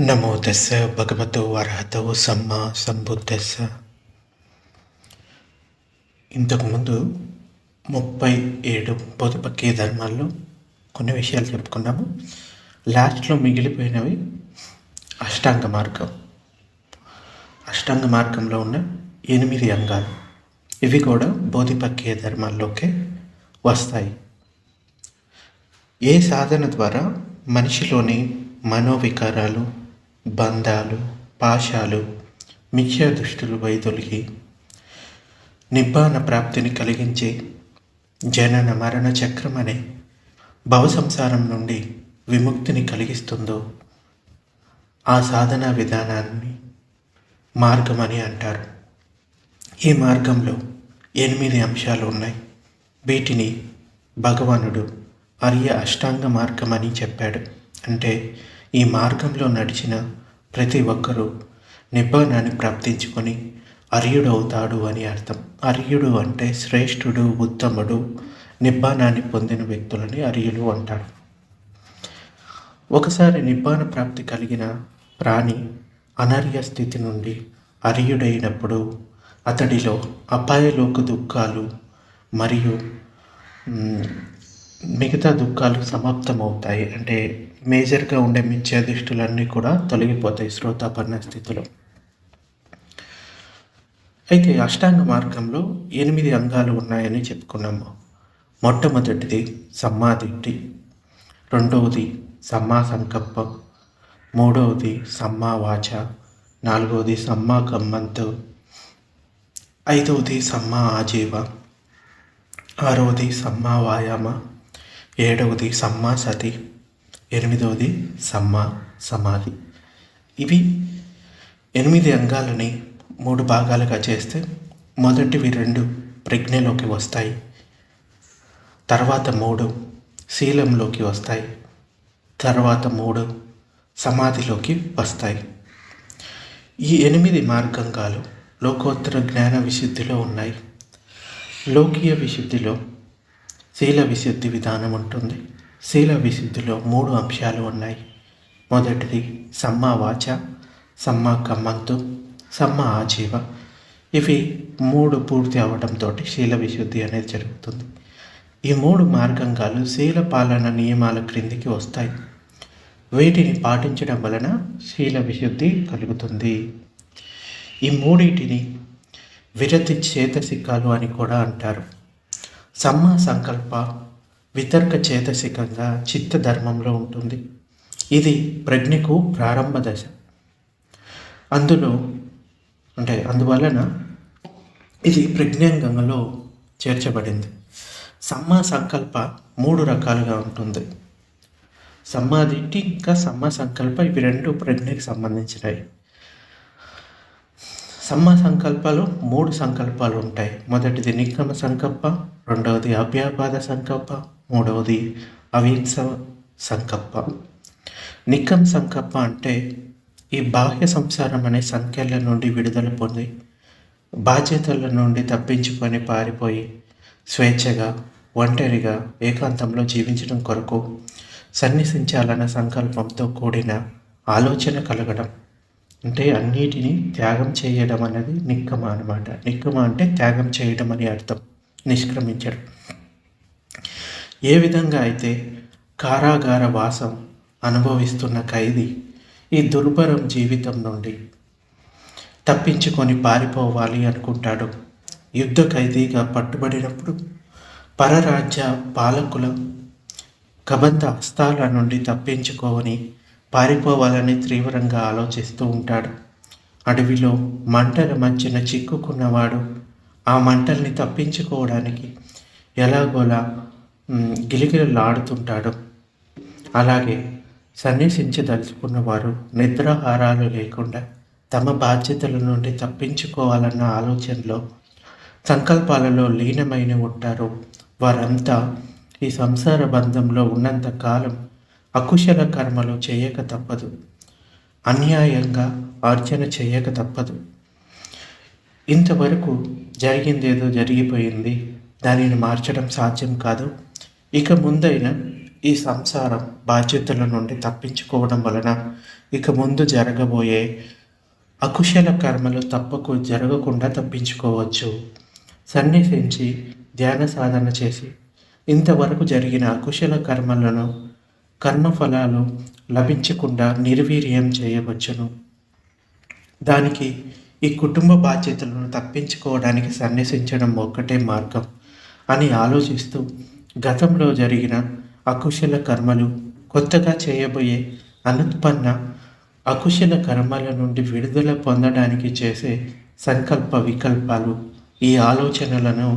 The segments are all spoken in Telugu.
నమో దశ భగవతో అర్హతో సమ్మ సంబుద్ధస్స ఇంతకుముందు ముప్పై ఏడు పొదుపక్కే ధర్మాల్లో కొన్ని విషయాలు చెప్పుకున్నాము. లాస్ట్లో మిగిలిపోయినవి అష్టాంగ మార్గం. అష్టాంగ మార్గంలో ఉన్న ఎనిమిది అంగాలు. ఇవి కూడా బోధిపక్కే ధర్మాల్లోకే వస్తాయి. ఏ సాధన ద్వారా మనిషిలోని మనోవికారాలు బంధాలు పాశాలు మిథ్యా దృష్టులు వైదొలిగి నిబ్బాన ప్రాప్తిని కలిగించే జనన మరణ చక్రం అనే భవసంసారం నుండి విముక్తిని కలిగిస్తుందో ఆ సాధనా విధానాన్ని మార్గం అని అంటారు. ఈ మార్గంలో ఎనిమిది అంశాలు ఉన్నాయి. వీటిని భగవానుడు అర్య అష్టాంగ మార్గం అని చెప్పాడు. అంటే ఈ మార్గంలో నడిచిన ప్రతి ఒక్కరూ నిబ్బానాన్ని ప్రాప్తించుకొని అర్యుడు అవుతాడు అని అర్థం. అర్యుడు అంటే శ్రేష్ఠుడు ఉత్తముడు నిబ్బానాన్ని పొందిన వ్యక్తులని అర్యులు అంటాడు. ఒకసారి నిబ్బాన ప్రాప్తి కలిగిన ప్రాణి అనర్య స్థితి నుండి అర్యుడైనప్పుడు అతడిలో అపాయలోక దుఃఖాలు మరియు మిగతా దుఃఖాలు సమాప్తమవుతాయి. అంటే మేజర్గా ఉండే మిథ్యా కూడా తొలగిపోతాయి శ్రోతాపన్న స్థితిలో. అయితే అష్టాంగ మార్గంలో ఎనిమిది అంగాలు ఉన్నాయని చెప్పుకున్నాము. మొట్టమొదటిది సమ్మాదిట్టి రెండవది సమ్మా సంకల్పం మూడవది సమ్మా వాచ నాలుగవది సమ్మా కమ్మంతు ఐదవది సమ్మా ఆజీవ ఆరవది సమ్మా వాయామ ఏడవది సమ్మా సతి ఎనిమిదవది సమ్మా సమాధి. ఇవి ఎనిమిది అంగాలని మూడు భాగాలుగా చేస్తే మొదటివి రెండు ప్రజ్ఞలోకి వస్తాయి. తర్వాత మూడు శీలంలోకి వస్తాయి. తర్వాత మూడు సమాధిలోకి వస్తాయి. ఈ ఎనిమిది మార్గంగాలు లోకోత్తర జ్ఞాన విశుద్ధిలో ఉన్నాయి. లోకీయ విశుద్ధిలో శీల విశుద్ధి విధానం ఉంటుంది. శీల విశుద్ధిలో మూడు అంశాలు ఉన్నాయి. మొదటిది సమ్మా వాచ సమ్మా కమ్మంతు సమ్మ ఆజీవ. ఇవి మూడు పూర్తి అవడంతో శీల విశుద్ధి అనేది జరుగుతుంది. ఈ మూడు మార్గంగాలు శీల పాలన నియమాల క్రిందికి వస్తాయి. వీటిని పాటించడం వలన శీల విశుద్ధి కలుగుతుంది. ఈ మూడింటిని విరతి చేతసిక్కాలు అని కూడా అంటారు. సమ్మ సంకల్ప వితర్క చేతసికంగా చిత్త ధర్మంలో ఉంటుంది. ఇది ప్రజ్ఞకు ప్రారంభ దశ. అందులో అంటే అందువలన ఇది ప్రజ్ఞాంగంలో చేర్చబడింది. సమ్మ సంకల్ప మూడు రకాలుగా ఉంటుంది. సమ్మాదిట్టి ఇంకా సమ్మ సంకల్ప ఇవి రెండు ప్రజ్ఞకి సంబంధించినవి. సమ్మ సంకల్పాలు మూడు సంకల్పాలు ఉంటాయి. మొదటిది నిక్రమ సంకల్ప రెండవది అభ్యాపాద సంకల్ప మూడవది అవింస సంకల్ప. నిక్కం సంకల్ప అంటే ఈ బాహ్య సంసారం అనే సంఖ్యల నుండి విడుదల పొంది బాధ్యతల నుండి తప్పించుకొని పారిపోయి స్వేచ్ఛగా ఒంటరిగా ఏకాంతంలో జీవించడం కొరకు సన్నిసించాలన్న సంకల్పంతో కూడిన ఆలోచన కలగడం. అంటే అన్నిటినీ త్యాగం చేయడం అనేది నిక్కమ అనమాట నిక్కమ అంటే త్యాగం చేయడం అని అర్థం. నిష్క్రమించడం. ఏ విధంగా అయితే కారాగార వాసం అనుభవిస్తున్న ఖైదీ ఈ దుర్భరం జీవితం నుండి తప్పించుకొని పారిపోవాలి అనుకుంటాడు. యుద్ధ ఖైదీగా పట్టుబడినప్పుడు పరరాజ్య పాలకుల కబంధ హస్తాల నుండి తప్పించుకోని పారిపోవాలని తీవ్రంగా ఆలోచిస్తూ ఉంటాడు. అడవిలో మంటల మధ్యన చిక్కుకున్నవాడు ఆ మంటల్ని తప్పించుకోవడానికి ఎలాగోలా గిలిగిలలాడుతుంటాడు. అలాగే సన్యసించదలుచుకున్న వారు నిద్రాహారాలు లేకుండా తమ బాధ్యతల నుండి తప్పించుకోవాలన్న ఆలోచనలో సంకల్పాలలో లీనమైన ఉంటారు. వారంతా ఈ సంసార బంధంలో ఉన్నంత కాలం అకుశల కర్మలు చేయక తప్పదు. అన్యాయంగా ఆర్జన చేయక తప్పదు. ఇంతవరకు జరిగిందేదో జరిగిపోయింది. దానిని మార్చడం సాధ్యం కాదు. ఇక ముందైనా ఈ సంసారం బాధ్యతల నుండి తప్పించుకోవడం వలన ఇక ముందు జరగబోయే అకుశల కర్మలు తప్పకు జరగకుండా తప్పించుకోవచ్చు. సన్నిహించి ధ్యాన సాధన చేసి ఇంతవరకు జరిగిన అకుశల కర్మలను కర్మఫలాలు లభించకుండా నిర్వీర్యం చేయవచ్చును. దానికి ఈ కుటుంబ బాధ్యతలను తప్పించుకోవడానికి సన్యసించడం ఒక్కటే మార్గం అని ఆలోచిస్తూ గతంలో జరిగిన అకుశల కర్మలు కొత్తగా చేయబోయే అనుత్పన్న అకుశల కర్మల నుండి విడుదల పొందడానికి చేసే సంకల్ప వికల్పాలు ఈ ఆలోచనలను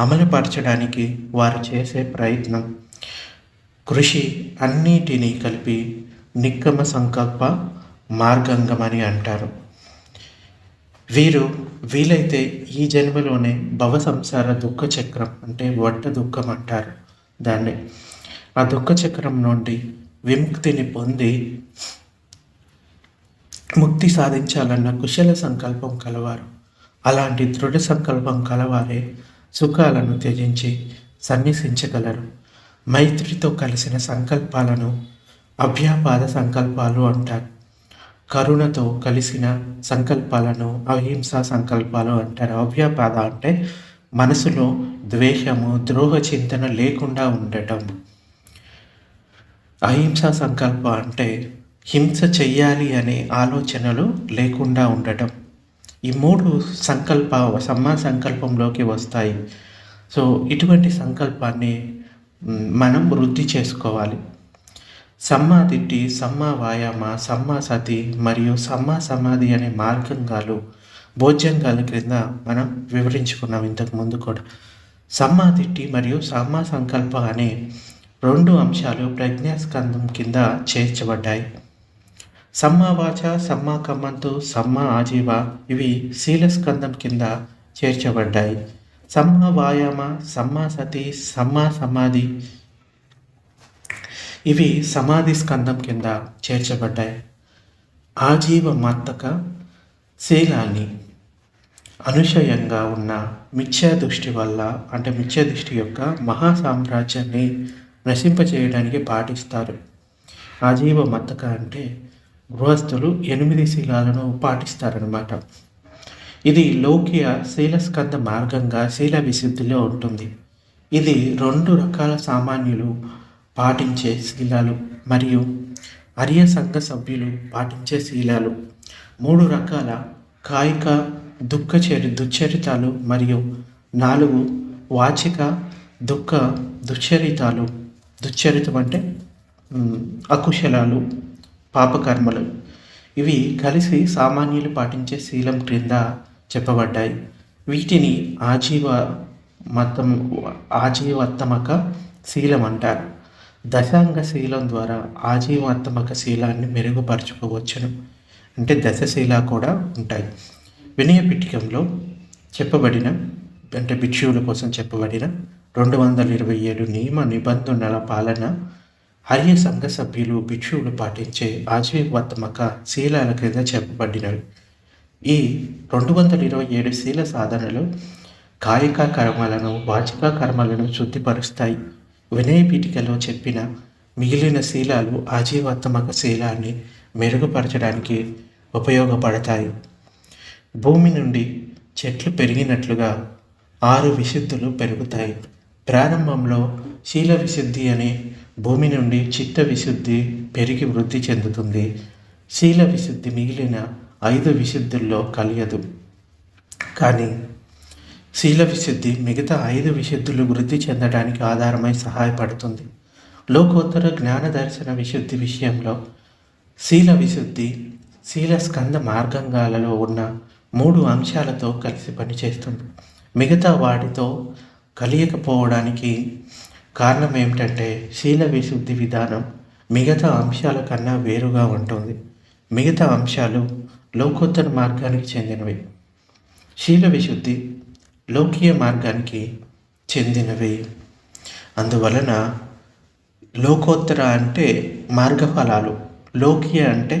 అమలుపరచడానికి వారు చేసే ప్రయత్నం. కృషి అన్నిటినీ కలిపి నిక్కమ సంకల్ప మార్గంగమని అంటారు. వీరు వీలైతే ఈ జన్మలోనే భవ సంసార దుఃఖ చక్రం అంటే వడ్డ దుఃఖం అంటారు దాన్ని. ఆ దుఃఖ చక్రం నుండి విముక్తిని పొంది ముక్తి సాధించాలన్న కుశల సంకల్పం కలవారు. అలాంటి దృఢ సంకల్పం కలవారే సుఖాలను త్యజించి సన్యసించగలరు. మైత్రితో కలిసిన సంకల్పాలను అభ్యాపాద సంకల్పాలు అంటారు. కరుణతో కలిసిన సంకల్పాలను అహింసా సంకల్పాలు అంటారు. అవ్యాపాద అంటే మనసులో ద్వేషము ద్రోహ చింతన లేకుండా ఉండటం. అహింసా సంకల్పం అంటే హింస చెయ్యాలి అనే ఆలోచనలు లేకుండా ఉండటం. ఈ మూడు సంకల్ప సమ్మా సంకల్పంలోకి వస్తాయి. సో ఇటువంటి సంకల్పాన్ని మనం వృద్ధి చేసుకోవాలి. సమ్మా తిట్టి సమ్మా వాయామ సమ్మా సతి మరియు సమ్మా సమాధి అనే మార్గంగాలు భోజ్యంగాల క్రింద మనం వివరించుకున్నాం ఇంతకు ముందు కూడా. సమ్మాదిట్టి మరియు సమ్మా సంకల్ప అనే రెండు అంశాలు ప్రజ్ఞాస్కంధం కింద చేర్చబడ్డాయి. సమ్మా వాచ సమ్మా కమ్మంతు సమ్మా ఆజీవ ఇవి శీలస్కంధం కింద చేర్చబడ్డాయి. సమ్మ వాయామ సమ్మ సతి సమ్మ సమాధి. ఇవి సమాధి స్కందం కింద చేర్చబడ్డాయి. ఆజీవ మత్తక శీలాన్ని అనుషయంగా ఉన్న మిథ్యా దృష్టి వల్ల అంటే మిథ్యా దృష్టి యొక్క మహా సామ్రాజ్యాన్ని నశింపచేయడానికి పాటిస్తారు. ఆజీవ మత్తక అంటే గృహస్థులు ఎనిమిది శీలాలను పాటిస్తారనమాట ఇది లౌకిక శీలస్కంద మార్గంగా శీల విశుద్ధిలో ఉంటుంది. ఇది రెండు రకాల సామాన్యులు పాటించే శీలాలు మరియు అర్య సంఘ సభ్యులు పాటించే శీలాలు. మూడు రకాల కాయిక దుఃఖచరి దుశ్చరితాలు మరియు నాలుగు వాచిక దుఃఖ దుశ్చరితాలు. దుశ్చరితం అంటే అకుశలాలు పాపకర్మలు. ఇవి కలిసి సామాన్యులు పాటించే శీలం క్రింద చెప్పబడ్డాయి. వీటిని ఆజీవ మతం ఆజీవత్తమక శీలం అంటారు. దశాంగ శీలం ద్వారా ఆజీవాత్మక శీలాన్ని మెరుగుపరచుకోవచ్చును. అంటే దశశీల కూడా ఉంటాయి. వినయ పిటికంలో చెప్పబడిన అంటే భిక్షువుల కోసం చెప్పబడిన రెండు వందల ఇరవై ఏడు నియమ నిబంధనల పాలన హర్య సంఘ సభ్యులు భిక్షువులు పాటించే ఆజీవాత్మక శీలాల క్రింద చెప్పబడినవి. ఈ రెండు వందల ఇరవై ఏడు శీల సాధనలు కాయక కర్మలను వాచిక కర్మలను శుద్ధిపరుస్తాయి. వినయ పీఠికలో చెప్పిన మిగిలిన శీలాలు ఆజీవాత్మక శీలాన్ని మెరుగుపరచడానికి ఉపయోగపడతాయి. భూమి నుండి చెట్లు పెరిగినట్లుగా ఆరు విశుద్ధులు పెరుగుతాయి. ప్రారంభంలో శీల విశుద్ధి అనే భూమి నుండి చిత్త విశుద్ధి పెరిగి వృద్ధి చెందుతుంది. శీల విశుద్ధి మిగిలిన ఐదు విశుద్ధుల్లో కలియదు. కానీ శీల విశుద్ధి మిగతా ఐదు విశుద్ధులు వృద్ధి చెందడానికి ఆధారమై సహాయపడుతుంది. లోకోత్తర జ్ఞాన దర్శన విశుద్ధి విషయంలో శీల విశుద్ధి శీల స్కంద మార్గంగాలలో ఉన్న మూడు అంశాలతో కలిసి పనిచేస్తుంది. మిగతా వాటితో కలియకపోవడానికి కారణం ఏమిటంటే శీల విశుద్ధి విధానం మిగతా అంశాల కన్నా వేరుగా ఉంటుంది. మిగతా అంశాలు లోకోత్తర మార్గానికి చెందినవి. శీల విశుద్ధి లోకీయ మార్గానికి చెందినవి. అందువలన లోకోత్తర అంటే మార్గఫలాలు లోకీయ అంటే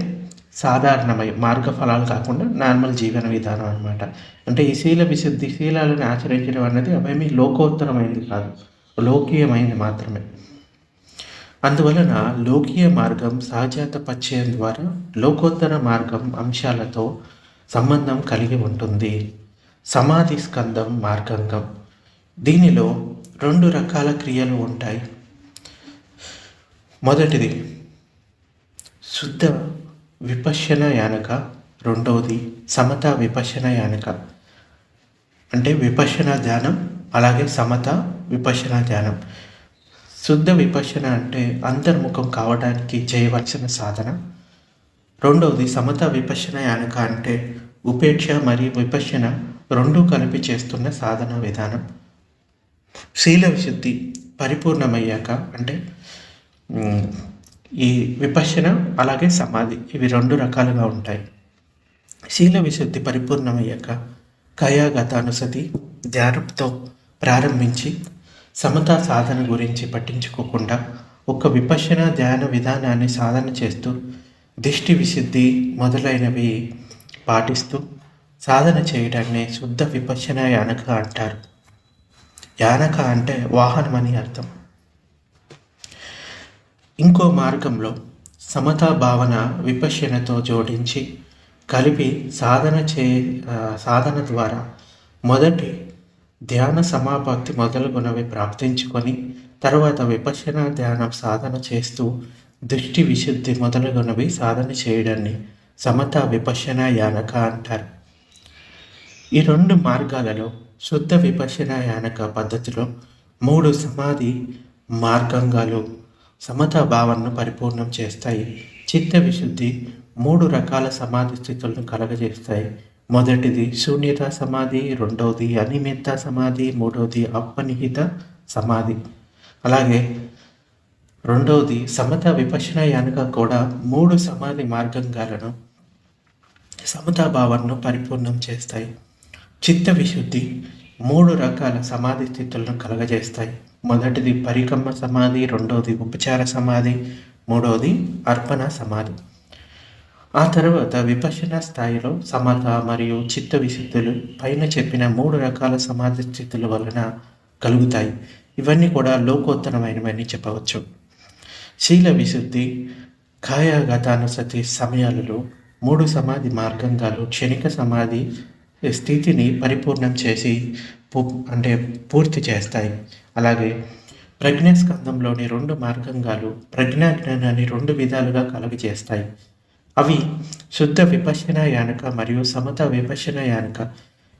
సాధారణమై మార్గఫలాలు కాకుండా నార్మల్ జీవన విధానం అనమాట అంటే ఈ శీల విశుద్ధి శీలాలను ఆచరించడం అనేది అవేమీ లోకోత్తరమైనది కాదు లోకీయమైనది మాత్రమే. అందువలన లోకీయ మార్గం సహజాత పరిచయం ద్వారా లోకోత్తర మార్గం అంశాలతో సంబంధం కలిగి ఉంటుంది. సమాధి స్కందం మార్గంగం. దీనిలో రెండు రకాల క్రియలు ఉంటాయి. మొదటిది శుద్ధ విపశ్యన యానక. రెండవది సమత విపశ్యన యానక. అంటే విపశ్యన ధ్యానం అలాగే సమత విపశ్యన ధ్యానం. శుద్ధ విపశన అంటే అంతర్ముఖం కావడానికి చేయవలసిన సాధన. రెండవది సమత విపశన యానక అంటే ఉపేక్ష మరియు విపశన రెండూ కలిపి చేస్తున్న సాధన విధానం. శీల విశుద్ధి పరిపూర్ణమయ్యాక అంటే ఈ విపశన అలాగే సమాధి ఇవి రెండు రకాలుగా ఉంటాయి. శీల విశుద్ధి పరిపూర్ణమయ్యాక కయాగతానుసతి ధ్యానంతో ప్రారంభించి సమతా సాధన గురించి పట్టించుకోకుండా ఒక విపశ్యన ధ్యాన విధానాన్ని సాధన చేస్తూ దిష్టి విశుద్ధి మొదలైనవి పాటిస్తూ సాధన చేయడాన్ని శుద్ధ విపశ్యన యానక అంటారు. యానక అంటే వాహనం అని అర్థం. ఇంకో మార్గంలో సమతా భావన విపశ్యనతో జోడించి కలిపి సాధన చే సాధన ద్వారా మొదటి ధ్యాన సమాపత్తి మొదలుగునవి ప్రాప్తించుకొని తర్వాత విపశ్యన ధ్యానం సాధన చేస్తూ దృష్టి విశుద్ధి మొదలుగునవి సాధన చేయడాన్ని సమత విపశ్యన యానక అంటారు. ఈ రెండు మార్గాలలో శుద్ధ విపశ్యన యానక పద్ధతిలో మూడు సమాధి మార్గంగాలు సమతా భావనను పరిపూర్ణం చేస్తాయి. చిత్త విశుద్ధి మూడు రకాల సమాధి స్థితులను కలగజేస్తాయి. మొదటిది శూన్యత సమాధి రెండవది అనిమిత సమాధి మూడవది అపనిహిత సమాధి. అలాగే రెండవది సమత విపశ్యన యానక కూడా మూడు సమాధి మార్గంగాలను సమతా భావనను పరిపూర్ణం చేస్తాయి. చిత్త విశుద్ధి మూడు రకాల సమాధి స్థితులను కలగజేస్తాయి. మొదటిది పరికమ్మ సమాధి రెండవది ఉపచార సమాధి మూడవది అర్పణ సమాధి. ఆ తర్వాత విభజన స్థాయిలో సమత మరియు చిత్త విశుద్ధులు పైన చెప్పిన మూడు రకాల సమాధి స్థితుల వలన కలుగుతాయి. ఇవన్నీ కూడా లోకోత్తరమైనవని చెప్పవచ్చు. శీల విశుద్ధి కాయాగతానుసతి సమయాలలో మూడు సమాధి మార్గంగాలు క్షణిక సమాధి స్థితిని పరిపూర్ణం చేసి పూ అంటే పూర్తి చేస్తాయి. అలాగే ప్రజ్ఞాస్కంధంలోని రెండు మార్గంగాలు ప్రజ్ఞాజ్ఞానాన్ని రెండు విధాలుగా కలుగజేస్తాయి. అవి శుద్ధ విపశన యానక మరియు సమత విపశన యానక.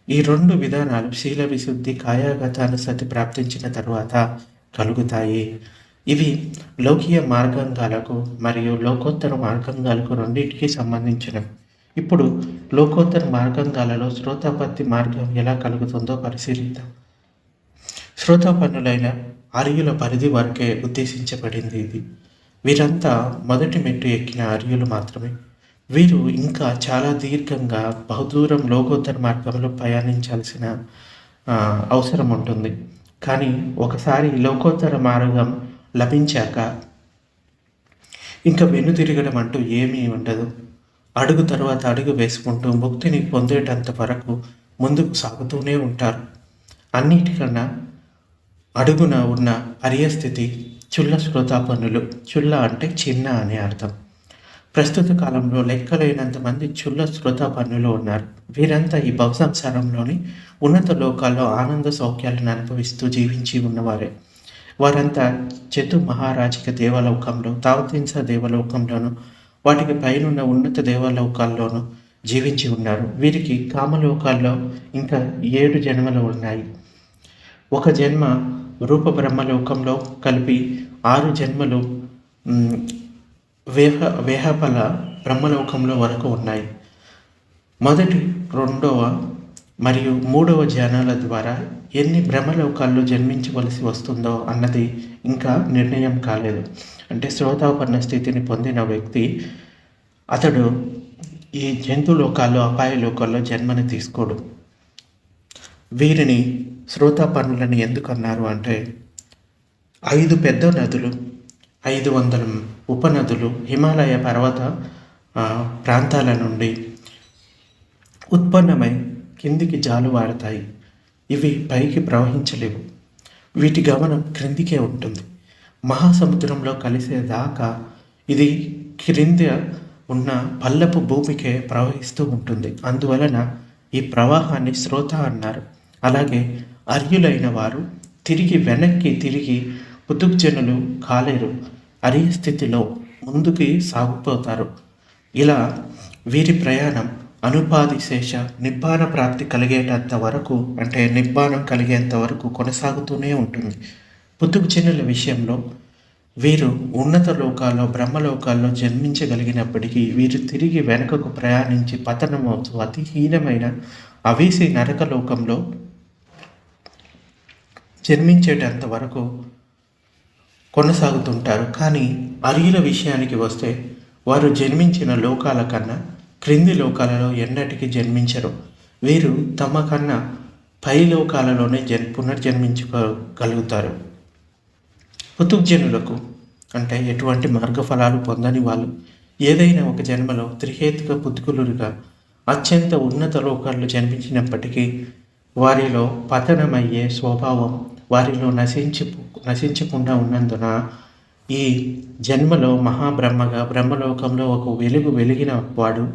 ఈ రెండు విధానాలు శీల విశుద్ధి కాయాగతానుసతి ప్రాప్తించిన తరువాత కలుగుతాయి. ఇవి లోకీయ మార్గంగాలకు మరియు లోకోత్తర మార్గంగాలకు రెండింటికి సంబంధించినవి. ఇప్పుడు లోకోత్తర మార్గంగాలలో శ్రోతాపత్తి మార్గం ఎలా కలుగుతుందో పరిశీలిద్దాం. శ్రోతాపన్నులైన ఆర్యుల పరిధి వరకే ఉద్దేశించబడింది ఇది. వీరంతా మొదటి మెట్టు ఎక్కిన ఆర్యులు మాత్రమే. వీరు ఇంకా చాలా దీర్ఘంగా బహుదూరం లోకోత్తర మార్గంలో ప్రయాణించాల్సిన అవసరం ఉంటుంది. కానీ ఒకసారి లోకోత్తర మార్గం లభించాక ఇంకా వెనుతిరగడం అంటూ ఏమీ ఉండదు. అడుగు తర్వాత అడుగు వేసుకుంటూ ముక్తిని పొందేటంత వరకు ముందుకు సాగుతూనే ఉంటారు. అన్నిటికన్నా అడుగున ఉన్న అరియస్థితి చుల్ల శ్రోతాపన్నులు చుల్ల అంటే చిన్న అనే అర్థం. ప్రస్తుత కాలంలో లెక్కలేనంత మంది చుల్ల శ్రోతాపన్నులు ఉన్నారు. వీరంతా ఈ భవసంసారంలోని ఉన్నత లోకాల్లో ఆనంద సౌఖ్యాలను అనుభవిస్తూ జీవించి ఉన్నవారే. వారంతా చతు మహారాజిక దేవలోకంలో తావతింస దేవలోకంలోను వాటికి పైనున్న ఉన్నత దేవలోకాల్లోనూ జీవించి ఉన్నారు. వీరికి కామలోకాల్లో ఇంకా ఏడు జన్మలు ఉన్నాయి. ఒక జన్మ రూప బ్రహ్మలోకంలో కలిపి ఆరు జన్మలు వేహ వేహపల బ్రహ్మలోకంలో వరకు ఉన్నాయి. మొదటి రెండవ మరియు మూడవ ధ్యానాల ద్వారా ఎన్ని బ్రహ్మలోకాల్లో జన్మించవలసి వస్తుందో అన్నది ఇంకా నిర్ణయం కాలేదు. అంటే శ్రోతాపన్న స్థితిని పొందిన వ్యక్తి అతడు ఈ జంతు లోకాల్లో అపాయ లోకాల్లో జన్మని తీసుకోడు. వీరిని శ్రోతాపన్నులని ఎందుకు అన్నారు అంటే ఐదు పెద్ద నదులు ఐదు వందల ఉపనదులు హిమాలయ పర్వత ప్రాంతాల నుండి ఉత్పన్నమై కిందికి జాలువారుతాయి ఇవి పైకి ప్రవహించలేవు. వీటి గమనం క్రిందికే ఉంటుంది. మహాసముద్రంలో కలిసేదాకా ఇది క్రింద ఉన్న పల్లపు భూమికే ప్రవహిస్తూ ఉంటుంది. అందువలన ఈ ప్రవాహాన్ని శ్రోత అన్నారు. అలాగే అర్యులైన వారు తిరిగి వెనక్కి తిరిగి పుతుక్జనులు కాలేరు. అరే స్థితిలో ముందుకి సాగిపోతారు. ఇలా వీరి ప్రయాణం అనుపాది శేష నిబ్బాన ప్రాప్తి కలిగేటంత వరకు అంటే నిబ్బానం కలిగేంత వరకు కొనసాగుతూనే ఉంటుంది. పుతుక్జనుల విషయంలో వీరు ఉన్నత లోకాల్లో బ్రహ్మలోకాల్లో జన్మించగలిగినప్పటికీ వీరు తిరిగి వెనుకకు ప్రయాణించి పతనమవుతూ అతి హీనమైన అవీసి నరకలోకంలో జన్మించేటంత వరకు కొనసాగుతుంటారు. కానీ అరియుల విషయానికి వస్తే వారు జన్మించిన లోకాల కన్నా క్రింది లోకాలలో ఎన్నటికీ జన్మించరు. వీరు తమ కన్నా పై లోకాలలోనే జన్ పునర్జన్మించుకోగలుగుతారు. పుతుగ్జనులకు అంటే ఎటువంటి మార్గఫలాలు పొందని వాళ్ళు ఏదైనా ఒక జన్మలో త్రిహేతుక పుతుకులుగా అత్యంత ఉన్నత లోకాల్లో జన్మించినప్పటికీ వారిలో పతనమయ్యే స్వభావం వారిలో నశించి నశించకుండా ఉన్నందున ఈ జన్మలో మహాబ్రహ్మగా బ్రహ్మలోకంలో ఒక వెలుగు వెలిగిన వాడు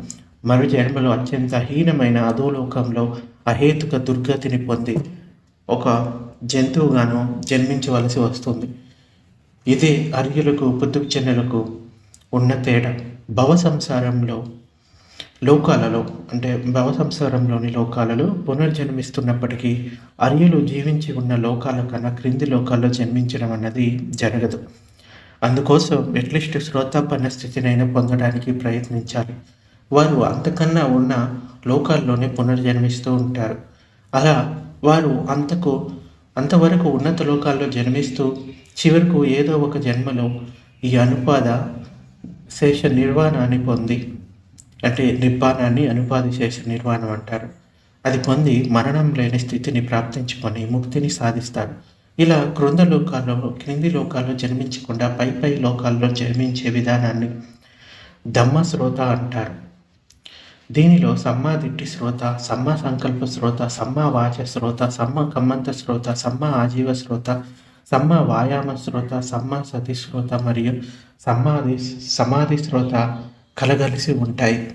మరు జన్మలో అత్యంత హీనమైన అధోలోకంలో అహేతుక దుర్గతిని పొంది ఒక జంతువుగాను జన్మించవలసి వస్తుంది. ఇదే అర్యులకు పుట్టుచెన్నెలకు ఉన్న తేడా. భవ సంసారంలో లోకాలలో అంటే భవ సంసారంలోని లోకాలలో పునర్జన్మిస్తున్నప్పటికీ అర్యులు జీవించి ఉన్న లోకాల కన్నా క్రింది లోకాల్లో జన్మించడం అన్నది జరగదు. అందుకోసం ఎట్లీస్ట్ శ్రోతాపన్న స్థితినైనా పొందడానికి ప్రయత్నించాలి. వారు అంతకన్నా ఉన్న లోకాల్లోనే పునర్జన్మిస్తూ ఉంటారు. అలా వారు అంతకు అంతవరకు ఉన్నత లోకాల్లో జన్మిస్తూ చివరకు ఏదో ఒక జన్మలో ఈ అనుపాద శేష నిర్వాణాన్ని పొంది అంటే నిర్వాణాన్ని అనుపాది చేసే నిర్వాణం అంటారు. అది పొంది మరణం లేని స్థితిని ప్రాప్తించుకొని ముక్తిని సాధిస్తారు. ఇలా క్రింద లోకాల్లో క్రింది లోకాల్లో జన్మించకుండా పై పై లోకాల్లో జన్మించే విధానాన్ని దమ్మ శ్రోత అంటారు. దీనిలో సమ్మాదిట్టి శ్రోత సమ్మ సంకల్ప శ్రోత సమ్మ వాచ శ్రోత సమ్మ కమ్మంత శ్రోత సమ్మ ఆజీవ శ్రోత సమ్మ వాయామ శ్రోత సమ్మ సతి శ్రోత మరియు సమాధి సమాధి శ్రోత కలగలిసి ఉంటాయి.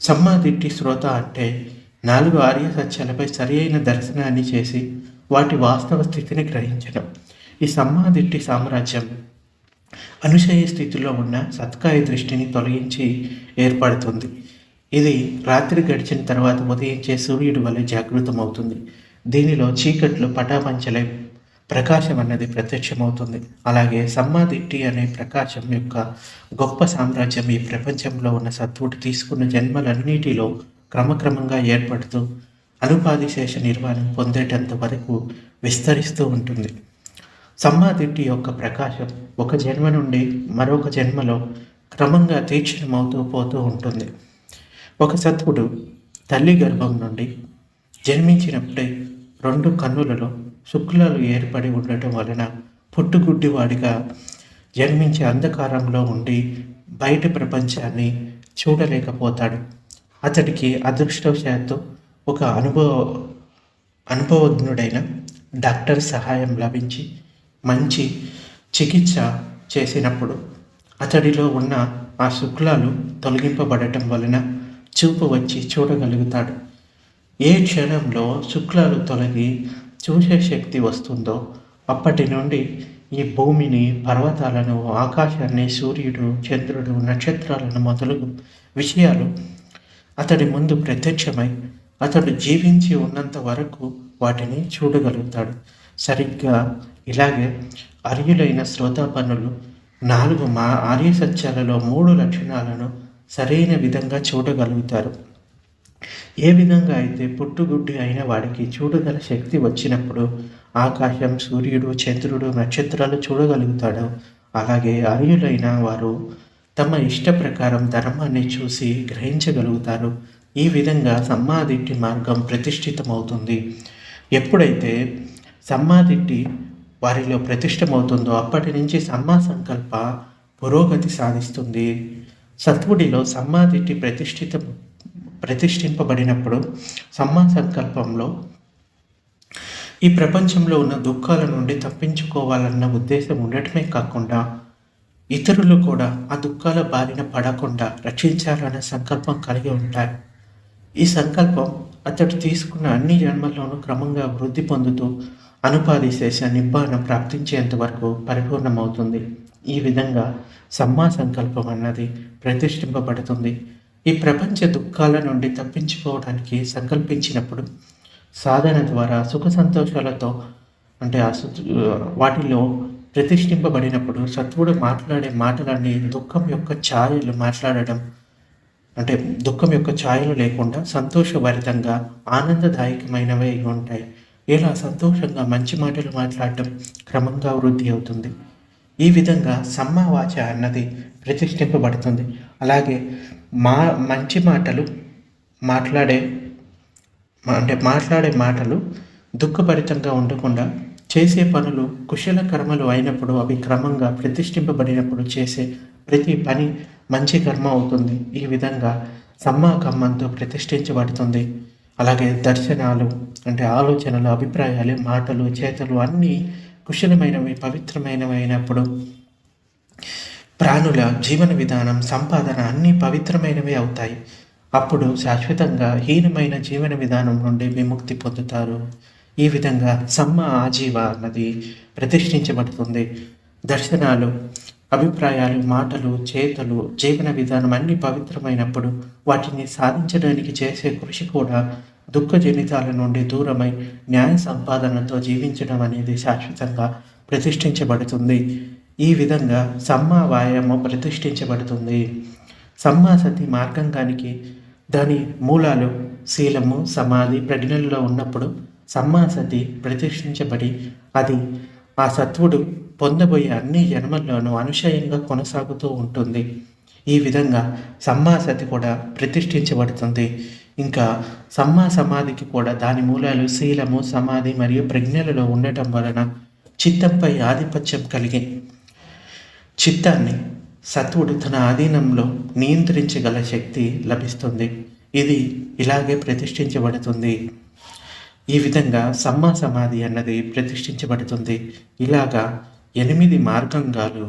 సమ్మాదిట్టి శ్రోత అంటే నాలుగు ఆర్య సత్యాలపై సరి అయిన దర్శనాన్ని చేసి వాటి వాస్తవ స్థితిని గ్రహించడం. ఈ సమ్మాదిట్టి సామ్రాజ్యం అనుశయ స్థితిలో ఉన్న సత్కాయ దృష్టిని తొలగించి ఏర్పడుతుంది. ఇది రాత్రి గడిచిన తర్వాత ఉదయించే సూర్యుడి వలె జాగృతమవుతుంది. దీనిలో చీకట్లు పటాపంచలై ప్రకాశం అన్నది ప్రత్యక్షమవుతుంది. అలాగే సమ్మాదిట్టి అనే ప్రకాశం యొక్క గొప్ప సామ్రాజ్యం ఈ ప్రపంచంలో ఉన్న సత్వుడు తీసుకున్న జన్మలన్నిటిలో క్రమక్రమంగా ఏర్పడుతూ అనుపాదిశేష నిర్వాణం పొందేటంత వరకు విస్తరిస్తూ ఉంటుంది. సమ్మాదిట్టి యొక్క ప్రకాశం ఒక జన్మ నుండి మరొక జన్మలో క్రమంగా తీక్షణమవుతూ పోతూ ఉంటుంది. ఒక సత్వుడు తల్లి గర్భం నుండి జన్మించినప్పుడే రెండు కన్నులలో శుక్లాలు ఏర్పడి ఉండటం వలన పుట్టుగుడ్డివాడిగా జన్మించే అంధకారంలో ఉండి బయట ప్రపంచాన్ని చూడలేకపోతాడు. అతడికి అదృష్టవశాత్తు ఒక అనుభవ అనుభవజ్ఞుడైన డాక్టర్ సహాయం లభించి మంచి చికిత్స చేసినప్పుడు అతడిలో ఉన్న ఆ శుక్లాలు తొలగింపబడటం వలన చూపు వచ్చి చూడగలుగుతాడు. ఏ క్షణంలో శుక్లాలు తొలగి చూసే శక్తి వస్తుందో అప్పటి నుండి ఈ భూమిని పర్వతాలను ఆకాశాన్ని సూర్యుడు చంద్రుడు నక్షత్రాలను మొదలగు విషయాలు అతడి ముందు ప్రత్యక్షమై అతడు జీవించి ఉన్నంత వరకు వాటిని చూడగలుగుతాడు. సరిగ్గా ఇలాగే అర్యులైన శ్రోతాపనులు నాలుగు మా ఆర్య సత్యాలలో మూడు లక్షణాలను సరైన విధంగా చూడగలుగుతారు. ఏ విధంగా అయితే పుట్టుగుడ్డి అయిన వాడికి చూడగల శక్తి వచ్చినప్పుడు ఆకాశం సూర్యుడు చంద్రుడు నక్షత్రాలు చూడగలుగుతాడో. అలాగే అర్యులైన వారు తమ ఇష్ట ప్రకారం ధర్మాన్ని చూసి గ్రహించగలుగుతారు. ఈ విధంగా సమ్మాదిట్టి మార్గం ప్రతిష్ఠితమవుతుంది. ఎప్పుడైతే సమ్మాదిట్టి వారిలో ప్రతిష్టమవుతుందో అప్పటి నుంచి సమ్మా సంకల్ప పురోగతి సాధిస్తుంది. సత్వుడిలో సమ్మాదిట్టి ప్రతిష్ఠితం ప్రతిష్ఠింపబడినప్పుడు సమ్మా సంకల్పంలో ఈ ప్రపంచంలో ఉన్న దుఃఖాల నుండి తప్పించుకోవాలన్న ఉద్దేశం ఉండటమే కాకుండా ఇతరులు కూడా ఆ దుఃఖాల బారిన పడకుండా రక్షించాలనే సంకల్పం కలిగి ఉంటారు. ఈ సంకల్పం అతడు తీసుకున్న అన్ని జన్మల్లోనూ క్రమంగా వృద్ధి పొందుతూ అనుపాధి శేష నిబ్బాన ప్రాప్తించేంత వరకు పరిపూర్ణమవుతుంది. ఈ విధంగా సమ్మా సంకల్పం అన్నది ప్రతిష్ఠింపబడుతుంది. ఈ ప్రపంచ దుఃఖాల నుండి తప్పించుకోవడానికి సంకల్పించినప్పుడు సాధన ద్వారా సుఖ సంతోషాలతో అంటే ఆ సు- వాటిలో ప్రతిష్ఠింపబడినప్పుడు సత్వుడు మాట్లాడే మాటలన్నీ దుఃఖం యొక్క ఛాయలు మాట్లాడడం అంటే దుఃఖం యొక్క ఛాయలు లేకుండా సంతోషభరితంగా ఆనందదాయకమైనవి ఉంటాయి. ఇలా సంతోషంగా మంచి మాటలు మాట్లాడటం క్రమంగా వృద్ధి అవుతుంది. ఈ విధంగా సమ్మవాచ అన్నది ప్రతిష్ఠింపబడుతుంది. అలాగే మా మంచి మాటలు మాట్లాడే అంటే మాట్లాడే మాటలు దుఃఖభరితంగా ఉండకుండా చేసే పనులు కుశల కర్మలు అయినప్పుడు అవి క్రమంగా ప్రతిష్ఠింపబడినప్పుడు చేసే ప్రతి పని మంచి కర్మ అవుతుంది. ఈ విధంగా సమ్మా కమ్మంతో ప్రతిష్ఠించబడుతుంది. అలాగే దర్శనాలు అంటే ఆలోచనలు అభిప్రాయాలు మాటలు చేతలు అన్నీ కుశలమైనవి పవిత్రమైనవి అయినప్పుడు ప్రాణుల జీవన విధానం సంపాదన అన్నీ పవిత్రమైనవి అవుతాయి. అప్పుడు శాశ్వతంగా హీనమైన జీవన విధానం నుండి విముక్తి పొందుతారు. ఈ విధంగా సమ్మ ఆజీవ అన్నది ప్రతిష్ఠించబడుతుంది. దర్శనాలు అభిప్రాయాలు మాటలు చేతలు జీవన విధానం అన్ని పవిత్రమైనప్పుడు వాటిని సాధించడానికి చేసే కృషి కూడా దుఃఖ జనితాల నుండి దూరమై న్యాయ సంపాదనతో జీవించడం అనేది శాశ్వతంగా ప్రతిష్ఠించబడుతుంది. ఈ విధంగా సమ్మా వాయామం ప్రతిష్ఠించబడుతుంది. సమ్మాసతి మార్గంగానికి దాని మూలాలు శీలము సమాధి ప్రజ్ఞల్లో ఉన్నప్పుడు సమ్మాసతి ప్రతిష్ఠించబడి అది ఆ సత్వుడు పొందబోయే అన్ని జన్మల్లోనూ అనుశయంగా కొనసాగుతూ ఉంటుంది. ఈ విధంగా సమ్మా సతి కూడా ప్రతిష్ఠించబడుతుంది. ఇంకా సమ్మా సమాధికి కూడా దాని మూలాలు శీలము సమాధి మరియు ప్రజ్ఞలలో ఉండటం వలన చిత్తంపై ఆధిపత్యం కలిగి చిత్తాన్ని సత్వుడు తన ఆధీనంలో నియంత్రించగల శక్తి లభిస్తుంది. ఇది ఇలాగే ప్రతిష్ఠించబడుతుంది. ఈ విధంగా సమ్మా సమాధి అన్నది ప్రతిష్ఠించబడుతుంది. ఇలాగా ఎనిమిది మార్గంగాలు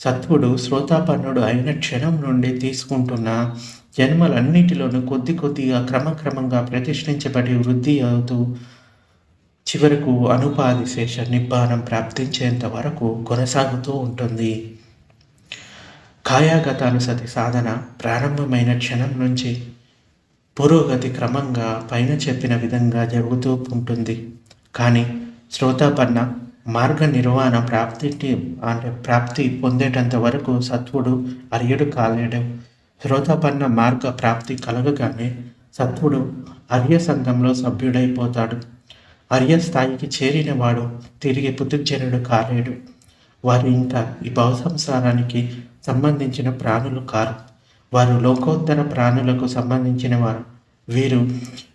సత్వుడు శ్రోతాపన్నుడు అయిన క్షణం నుండి తీసుకుంటున్న జన్మలన్నిటిలోనూ కొద్ది కొద్దిగా క్రమక్రమంగా ప్రతిష్ఠించబడి వృద్ధి అవుతూ చివరకు అనుపాది శేష నిబ్బానం ప్రాప్తించేంత వరకు కొనసాగుతూ ఉంటుంది. కాయాగతానుసతి సాధన ప్రారంభమైన క్షణం నుంచి పురోగతి క్రమంగా పైన చెప్పిన విధంగా జరుగుతూ ఉంటుంది. కానీ శ్రోతాపన్న మార్గ నిర్వహణ ప్రాప్తి అంటే ప్రాప్తి పొందేటంత వరకు సత్వుడు అర్యుడు కాలేడు. శ్రోతాపన్న మార్గ ప్రాప్తి కలగగానే సత్వుడు అర్య సంఘంలో సభ్యుడైపోతాడు. అర్య స్థాయికి చేరిన వాడు తిరిగి పుతుర్జనుడు కాలేడు. వారు ఇంకా ఈ భవసంసారానికి సంబంధించిన ప్రాణులు కారు. వారు లోకోత్తర ప్రాణులకు సంబంధించిన వారు. వీరు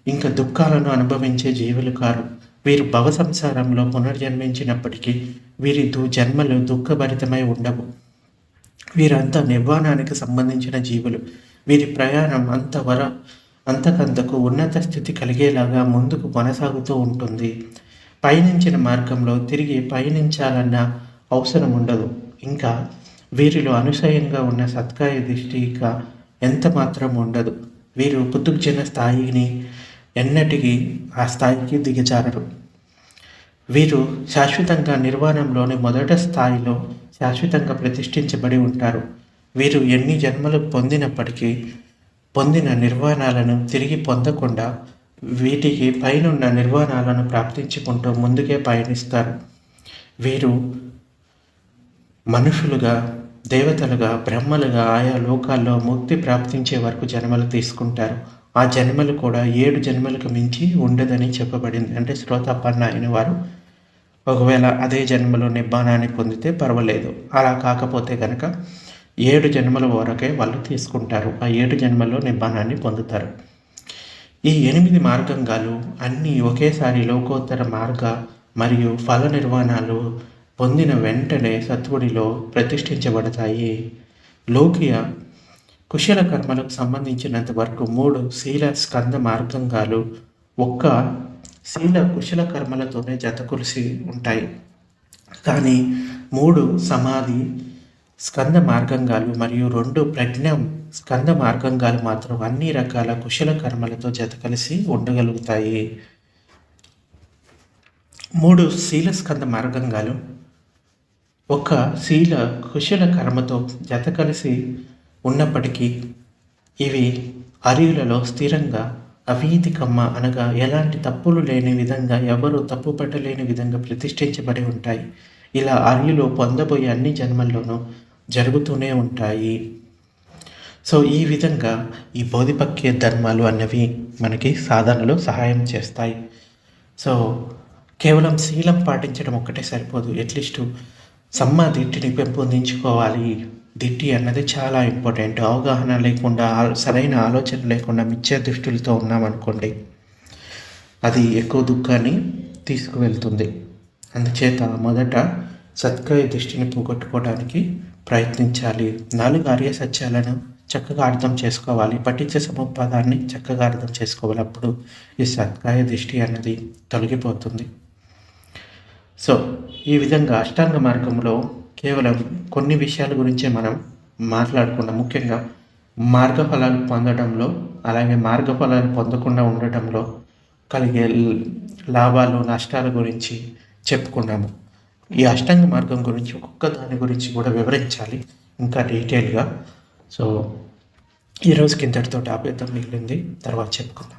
ఇంకా దుఃఖాలను అనుభవించే జీవులు కారు. వీరు భవ సంసారంలో పునర్జన్మించినప్పటికీ వీరి దు జన్మలు దుఃఖభరితమై ఉండవు. వీరంతా నిర్వాణానికి సంబంధించిన జీవులు. వీరి ప్రయాణం అంతవర అంతకంతకు ఉన్నత స్థితి కలిగేలాగా ముందుకు కొనసాగుతూ ఉంటుంది. పయనించిన మార్గంలో తిరిగి పయనించాలన్న అవసరం ఉండదు. ఇంకా వీరిలో అనుసయంగా ఉన్న సత్కాయ దిష్టిక ఎంత మాత్రం ఉండదు. వీరు పుతుగ్జన స్థాయిని ఎన్నటికీ ఆ స్థాయికి దిగజారరు. వీరు శాశ్వతంగా నిర్వాణంలోని మొదట స్థాయిలో శాశ్వతంగా ప్రతిష్ఠించబడి ఉంటారు. వీరు ఎన్ని జన్మలు పొందినప్పటికీ పొందిన నిర్వాణాలను తిరిగి పొందకుండా వీటికి పైనున్న నిర్వాణాలను ప్రాప్తించుకుంటూ ముందుకే పయనిస్తారు. వీరు మనుషులుగా దేవతలుగా బ్రహ్మలుగా ఆయా లోకాల్లో ముక్తి ప్రాప్తించే వరకు జన్మలు తీసుకుంటారు. ఆ జన్మలు కూడా ఏడు జన్మలకు మించి ఉండదని చెప్పబడింది. అంటే శ్రోతాపన్న అయిన వారు ఒకవేళ అదే జన్మలో నిబ్బానాన్ని పొందితే పర్వాలేదు. అలా కాకపోతే కనుక ఏడు జన్మల వరకే వాళ్ళు తీసుకుంటారు. ఆ ఏడు జన్మల్లో నిబ్బానాన్ని పొందుతారు. ఈ ఎనిమిది మార్గంగాలు అన్నీ ఒకేసారి లోకోత్తర మార్గ మరియు ఫల నిర్వహణలు పొందిన వెంటనే సత్వుడిలో ప్రతిష్ఠించబడతాయి. లోకియ కుశల కర్మలకు సంబంధించినంత వరకు మూడు శీల స్కంద మార్గంగాలు ఒక్క శీల కుశల కర్మలతోనే జత కులిసి ఉంటాయి. కానీ మూడు సమాధి స్కంద మార్గంగాలు మరియు రెండు ప్రజ్ఞ స్కంద మార్గంగాలు మాత్రం అన్ని రకాల కుశల కర్మలతో జత కలిసి ఉండగలుగుతాయి. మూడు శీల స్కంద మార్గంగాలు ఒక శీల కుశల కర్మతో జత కలిసి ఉన్నప్పటికీ ఇవి అరియులలో స్థిరంగా అవీతి కమ్మ అనగా ఎలాంటి తప్పులు లేని విధంగా ఎవరు తప్పు పట్టలేని విధంగా ప్రతిష్ఠించబడి ఉంటాయి. ఇలా అరియులు పొందబోయే అన్ని జన్మల్లోనూ జరుగుతూనే ఉంటాయి. సో ఈ విధంగా ఈ బోధిపక్య ధర్మాలు అన్నవి మనకి సాధనలో సహాయం చేస్తాయి. సో కేవలం శీలం పాటించడం ఒక్కటే సరిపోదు. అట్లీస్ట్ సమ్మ దిట్టిని పెంపొందించుకోవాలి. దిట్టి అన్నది చాలా ఇంపార్టెంట్. అవగాహన లేకుండా సరైన ఆలోచన లేకుండా మిథ్యా దృష్టిలతో ఉన్నామనుకోండి అది ఎక్కువ దుఃఖాన్ని తీసుకువెళ్తుంది. అందుచేత మొదట సత్కాయ దృష్టిని పోగొట్టుకోవడానికి ప్రయత్నించాలి. నాలుగు ఆర్య సత్యాలను చక్కగా అర్థం చేసుకోవాలి. పఠించే సముపాదాన్ని చక్కగా అర్థం చేసుకోవాలి. అప్పుడు ఈ సత్కాయ దృష్టి అన్నది తొలగిపోతుంది. సో ఈ విధంగా అష్టాంగ మార్గంలో కేవలం కొన్ని విషయాల గురించే మనం మాట్లాడుకున్నాం ముఖ్యంగా మార్గఫలాలు పొందడంలో అలాగే మార్గఫలాలు పొందకుండా ఉండటంలో కలిగే లాభాలు నష్టాల గురించి చెప్పుకున్నాము. ఈ అష్టాంగ మార్గం గురించి ఒక్కొక్క దాని గురించి కూడా వివరించాలి ఇంకా డీటెయిల్గా. సో ఈ ఇంతటితో ఆపేద్దాం మిగిలింది తర్వాత చెప్పుకుందాం.